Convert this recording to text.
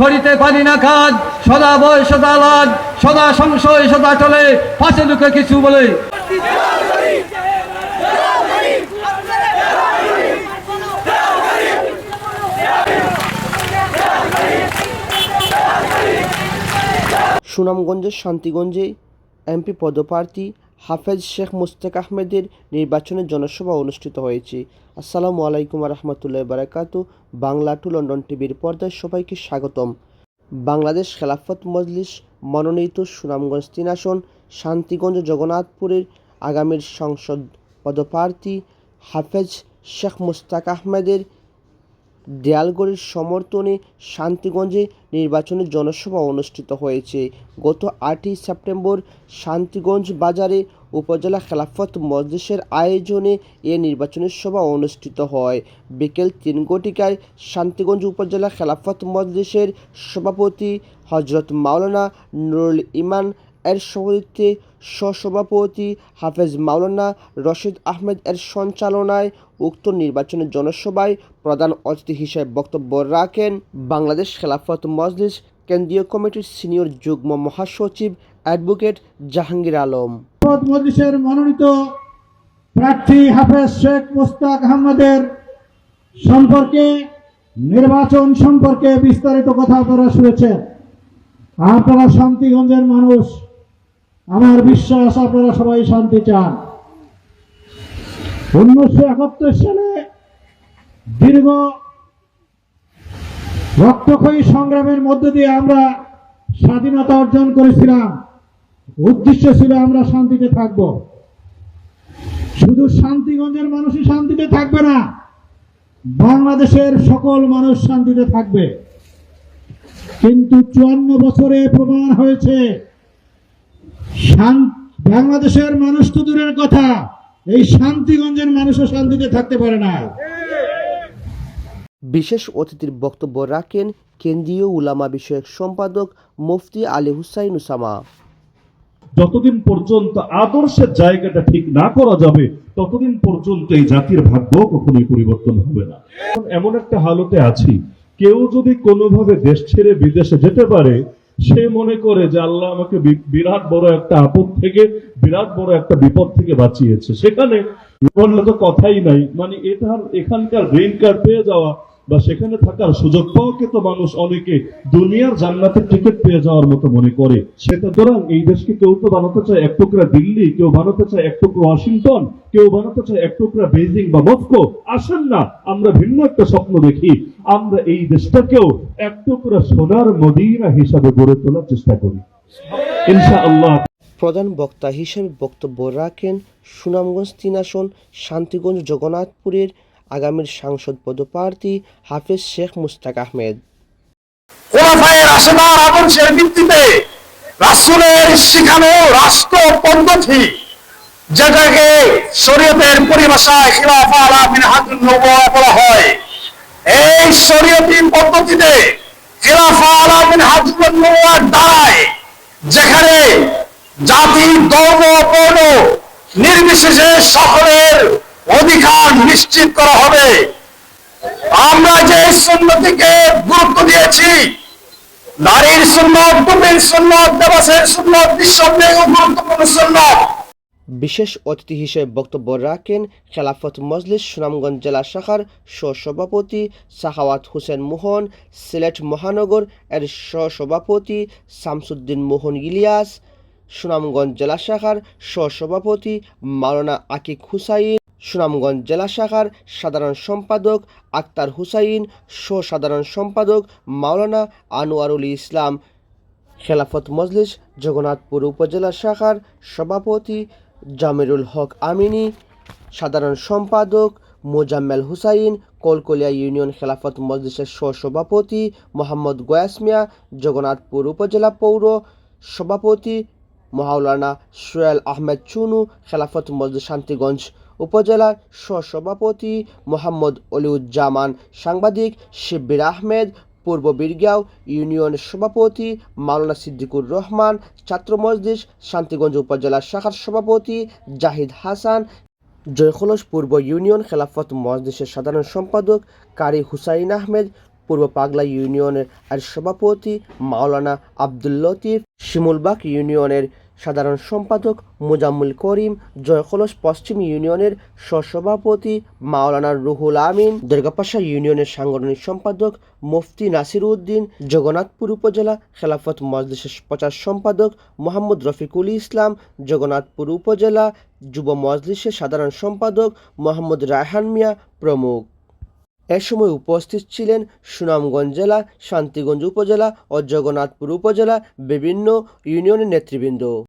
খড়িতে পানি না খাদ, সদা বয়, সদা লাজ সদা সংশয়, সদা চলে, পাশে দুঃখে কিছু বলে। সুনামগঞ্জের শান্তিগঞ্জে এমপি পদপ্রার্থী হাফেজ শেখ মুস্তাক আহমেদের নির্বাচনের জনসভা অনুষ্ঠিত হয়েছে। আসসালামু আলাইকুম রহমতুল্লাহ বারাকাতু বাংলা টু লন্ডন টিভির পর্দায় সবাইকে স্বাগতম। বাংলাদেশ খেলাফত মজলিস মনোনীত সুনামগঞ্জ তিন আসন, শান্তিগঞ্জ জগন্নাথপুরের আগামীর সংসদ পদপ্রার্থী হাফেজ শেখ মুস্তাক আহমেদের দেয়ালগড়ের সমর্থনে শান্তিগঞ্জে নির্বাচনী জনসভা অনুষ্ঠিত হয়েছে। গত আটই সেপ্টেম্বর শান্তিগঞ্জ বাজারে উপজেলা খেলাফত মজলিসের আয়োজনে এ নির্বাচনী সভা অনুষ্ঠিত হয়। বিকেল তিন ঘটিকায় শান্তিগঞ্জ উপজেলা খেলাফত মজলিসের সভাপতি হজরত মাওলানা নুরুল ইমান এর সভাপতিত্বে সহসভাপতি হাফেজ মাওলানা রশিদ আহমেদ এর সঞ্চালনায় উক্ত নির্বাচনের জনসভায় প্রধান অতিথি হিসেবে বক্তব্য রাখেন বাংলাদেশ খেলাফত মজলিস কেন্দ্রীয় কমিটির সিনিয়র যুগ্ম মহাসচিব অ্যাডভোকেট জাহাঙ্গীর আলম। মজলিসের মনোনীত প্রার্থী হাফেজ শেখ মুস্তাক আহমদের সম্পর্কে, নির্বাচন সম্পর্কে বিস্তারিত কথা আপনারা শুনেছেন। আপনারা শান্তিগঞ্জের মানুষ। আমার বিশ্বাস, আপনারা সবাই শান্তি চান। উনিশশো একাত্তর সালে দীর্ঘ রক্তক্ষয়ী সংগ্রামের মধ্য দিয়ে আমরা স্বাধীনতা অর্জন করেছিলাম। উদ্দেশ্য ছিল আমরা শান্তিতে থাকব। শুধু শান্তিগঞ্জের মানুষই শান্তিতে থাকবে না, বাংলাদেশের সকল মানুষ শান্তিতে থাকবে। কিন্তু চুয়ান্ন বছরে প্রমাণ হয়েছে বাংলাদেশের মানুষ তো দূরের কথা। এই শান্তিগঞ্জের মানুষও শান্তিতে থাকতে পারে না। বিশেষ অতিথির বক্তব্য রাখেন কেন্দ্রীয় উলামা বিষয়ক সম্পাদক মুফতি আলী হুসাইন উসামা। যতদিন পর্যন্ত আদর্শের জায়গাটা ঠিক না করা যাবে ততদিন পর্যন্ত এই জাতির ভাগ্য কখনোই পরিবর্তন হবে না। এমন একটা হালতে আছি কেউ যদি কোনোভাবে দেশ ছেড়ে বিদেশে যেতে পারে সে মনে করে যে আল্লাহ আমাকে বিরাট বড় একটা আপদ থেকে, বিরাট বড় একটা বিপদ থেকে বাঁচিয়েছে। সেখানে তো কথাই নাই। মানে এটার, এখানকার গ্রিন কার্ড পেয়ে যাওয়া বা সেখানে থাকার সুযোগ পাওয়াকে তো মানুষ অনেকে দুনিয়ার জান্নাতের টিকিট পেয়ে যাওয়ার মতো মনে করে। সেটা সুতরাং এই দেশকে কেউ তো বানাতে চায় এক টুকরা দিল্লি, কেউ বানাতে চায় এক টুকরা ওয়াশিংটন, কেউ বানাতে চায় এক টুকরা বেজিং বা মস্কো। আসেন না, আমরা ভিন্ন একটা স্বপ্ন দেখি। আমরা এই দেশটাকেও এক টুকরা সোনার মদিনা হিসাবে গড়ে তোলার চেষ্টা করি। ইনশাআল্লাহ। প্রধান বক্তা হিসেবে বক্তব্য রাখেন সুনামগঞ্জ তিন আসন, শান্তিগঞ্জ জগন্নাথপুরের আগামীর সাংসদ পদপ্রার্থী হাফেজ শেখ মুস্তাক আহমেদ। খোলাফায়ের আশীর্বাদ আদর্শের ভিত্তিতে রাসূলের শিখানো রাষ্ট্র পদ্ধতি, যেটাকে শরীয়তের পরিভাষায় খিলাফা বলা হয়, এই শরীয়তি পদ্ধতিতে খিলাফা আলা মিনহাজুন নবুওয়ার দ্বারায় যেখানে জাতি, ধর্ম, বর্ণ নির্বিশেষে সকলের অধিকার নিশ্চিত করা হবে। আমরা যে সুন্নতিকে গুরুত্ব দিয়েছি, নারীর সুন্নত টুপির সুন্নত দেবাসের সুন্নত, নিঃসন্দেহ গুরুত্বপূর্ণ সুন্নত। বিশেষ অতিথি হিসেবে বক্তব্য রাখেন খেলাফত মজলিস, সুনামগঞ্জ জেলা শাখার সহসভাপতি সাহাওয়াত হোসেন মোহন, সিলেট মহানগর এর সহসভাপতি শামসুদ্দিন মোহন ইলিয়াস, সুনামগঞ্জ জেলা শাখার সহসভাপতি মাওলানা আকিক হুসাইন সুনামগঞ্জ জেলা শাখার সাধারণ সম্পাদক আক্তার হুসাইন সহ সাধারণ সম্পাদক মাওলানা আনোয়ারুল ইসলাম। খেলাফত মজলিস জগন্নাথপুর উপজেলা শাখার সভাপতি জামিরুল হক আমিনী। সাধারণ সম্পাদক মোজাম্মেল হুসাইন কলকলিয়া ইউনিয়ন খেলাফত মজলিসের সহসভাপতি মোহাম্মদ গয়াস মিয়া জগন্নাথপুর উপজেলা পৌর সভাপতি মাওলানা সোয়েল আহমেদ চুনু খেলাফত মজলিস শান্তিগঞ্জ উপজেলার সহসভাপতি মোহাম্মদ অলিউজ্জামান, সাংবাদিক শিব্বির আহমেদ, পূর্ব বীরগাঁও ইউনিয়ন সভাপতি মাওলানা সিদ্দিকুর রহমান, ছাত্র মজলিস শান্তিগঞ্জ উপজেলা শাখার সভাপতি জাহিদ হাসান, জয়খলস পূর্ব ইউনিয়ন খেলাফত মজলিসের সাধারণ সম্পাদক কারি হুসাইন আহমেদ, পূর্ব পাগলা ইউনিয়নের আর সভাপতি মাওলানা আব্দুল লতিফ, শিমুলবাগ ইউনিয়নের সাধারণ সম্পাদক মোজাম্মুল করিম জয়খলস পশ্চিম ইউনিয়নের সহসভাপতি মাওলানা রুহুল আমিন, দুর্গাপাশা ইউনিয়নের সাংগঠনিক সম্পাদক মুফতি নাসির উদ্দিন, জগন্নাথপুর উপজেলা খেলাফত মজলিসের প্রচার সম্পাদক মোহাম্মদ রফিকুল ইসলাম, জগন্নাথপুর উপজেলা যুব মজলিসের সাধারণ সম্পাদক মোহাম্মদ রায়হান মিয়া প্রমুখ। এ সময় উপস্থিত ছিলেন সুনামগঞ্জ জেলা, শান্তিগঞ্জ উপজেলা ও জগন্নাথপুর উপজেলা বিভিন্ন ইউনিয়নের নেতৃবৃন্দ।